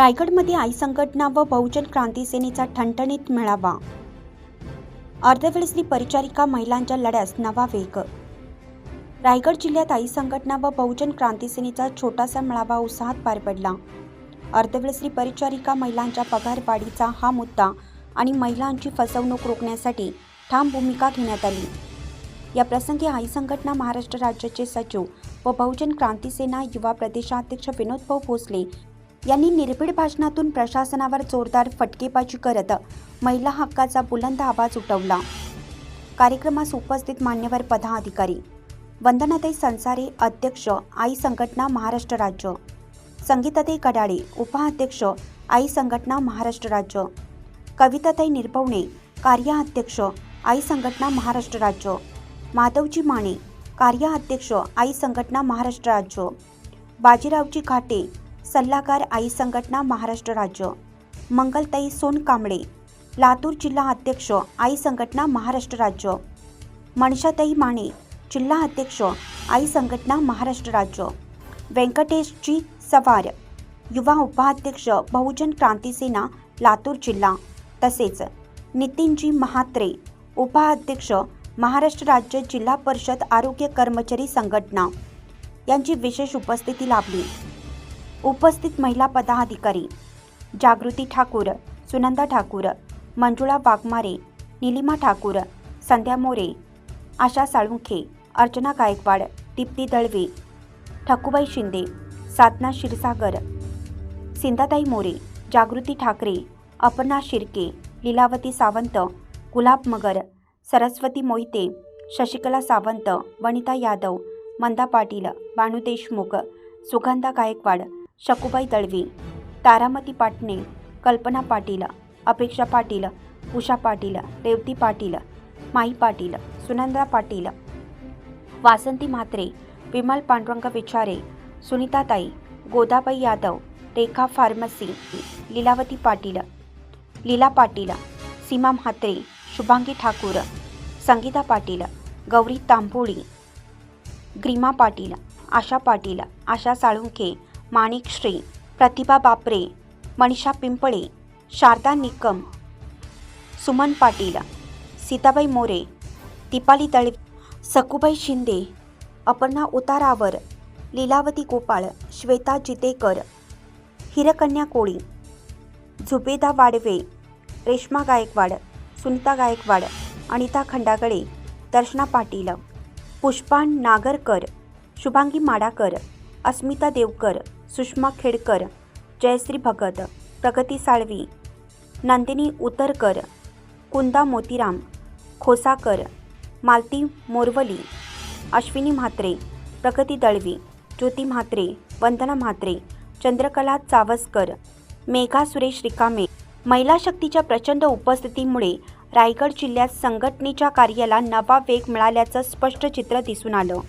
रायगडमध्ये आई संघटना व बहुजन क्रांती सेनेचा ठणठणीत मेळावा. अर्धवेळेसली परिचारिका महिलांच्या लढ्यास नवा वेग. रायगड जिल्ह्यात आई संघटना व बहुजन क्रांती सेनेचा छोटासा मेळावा उत्साहात पार पडला. अर्धवेळेसली परिचारिका महिलांच्या पगारवाढीचा हा मुद्दा आणि महिलांची फसवणूक रोखण्यासाठी ठाम भूमिका घेण्यात आली. या प्रसंगी आई संघटना महाराष्ट्र राज्याचे सचिव व बहुजन क्रांती सेना युवा प्रदेशाध्यक्ष विनोद भाऊ भोसले यांनी निर्भीड भाषणातून प्रशासनावर जोरदार फटकेबाजी करत महिला हक्काचा बुलंद आवाज उठवला. कार्यक्रमास उपस्थित मान्यवर पदाधिकारी वंदनाताई संसारे अध्यक्ष आई संघटना महाराष्ट्र राज्य संगीताताई कडाळे उपाध्यक्ष आई संघटना महाराष्ट्र राज्य कविताताई निर्भवणे कार्याध्यक्ष आई संघटना महाराष्ट्र राज्य माधवजी माने कार्याध्यक्ष आई संघटना महाराष्ट्र राज्य बाजीरावजी घाटे सल्लागार आई संघटना महाराष्ट्र राज्य. मंगलताई सोनकांबळे लातूर जिल्हा अध्यक्ष आई संघटना महाराष्ट्र राज्य. मनशाताई माने. जिल्हा अध्यक्ष आई संघटना महाराष्ट्र राज्य. व्यंकटेशजी सवार. युवा उपाध्यक्ष बहुजन क्रांती सेना लातूर जिल्हा. तसेच नितीनजी महात्रे. उपाध्यक्ष महाराष्ट्र राज्य जिल्हा परिषद आरोग्य कर्मचारी संघटना. यांची विशेष उपस्थिती लाभली. उपस्थित महिला पदाधिकारी जागृती ठाकूर सुनंदा ठाकूर मंजुळा वाघमारे निलिमा ठाकूर संध्या मोरे आशा साळुंखे अर्चना गायकवाड दीप्ती दळवे ठकूबाई शिंदे साधना क्षीरसागर सिंधाताई मोरे जागृती ठाकरे अपर्णा शिर्के लीलावती सावंत गुलाब मगर सरस्वती मोहिते शशिकला सावंत वनिता यादव मंदा पाटील बाणू देशमुख सुगंधा गायकवाड शकुबाई दळवी तारामती पाटणे कल्पना पाटील अपेक्षा पाटील उषा पाटील रेवती पाटील माई पाटील सुनंदा पाटील वासंती म्हात्रे विमल पांडुरंग विचारे सुनीताताई गोदाबाई यादव रेखा फार्मसी लीलावती पाटील लीला पाटील सीमा म्हात्रे शुभांगी ठाकूर संगीता पाटील गौरी तांबोळी ग्रीमा पाटील आशा पाटील आशा साळुंखे माणिकश्री प्रतिभा बापरे मनीषा पिंपळे शारदा निकम सुमन पाटील सीताबाई मोरे दीपाली दळवे सकुबाई शिंदे अपर्णा उतारावर लीलावती गोपाळ श्वेता जितेकर हिरकन्या कोळी झुबेदा वाडवे रेश्मा गायकवाड सुनीता गायकवाड अनिता खंडागळे दर्शना पाटील पुष्पा नागरकर शुभांगी माडाकर अस्मिता देवकर सुषमा खेडकर जयश्री भगत प्रगती साळवी नंदिनी उतरकर कुंदा मोतीराम खोसाकर मालती मोरवली अश्विनी म्हात्रे प्रगती दळवी ज्योती म्हात्रे वंदना म्हात्रे चंद्रकला चावसकर मेघा सुरेश रिकामे महिला शक्तीच्या प्रचंड उपस्थितीमुळे रायगड जिल्ह्यात संघटनेच्या कार्याला नवा वेग मिळाल्याचं स्पष्ट चित्र दिसून आलं.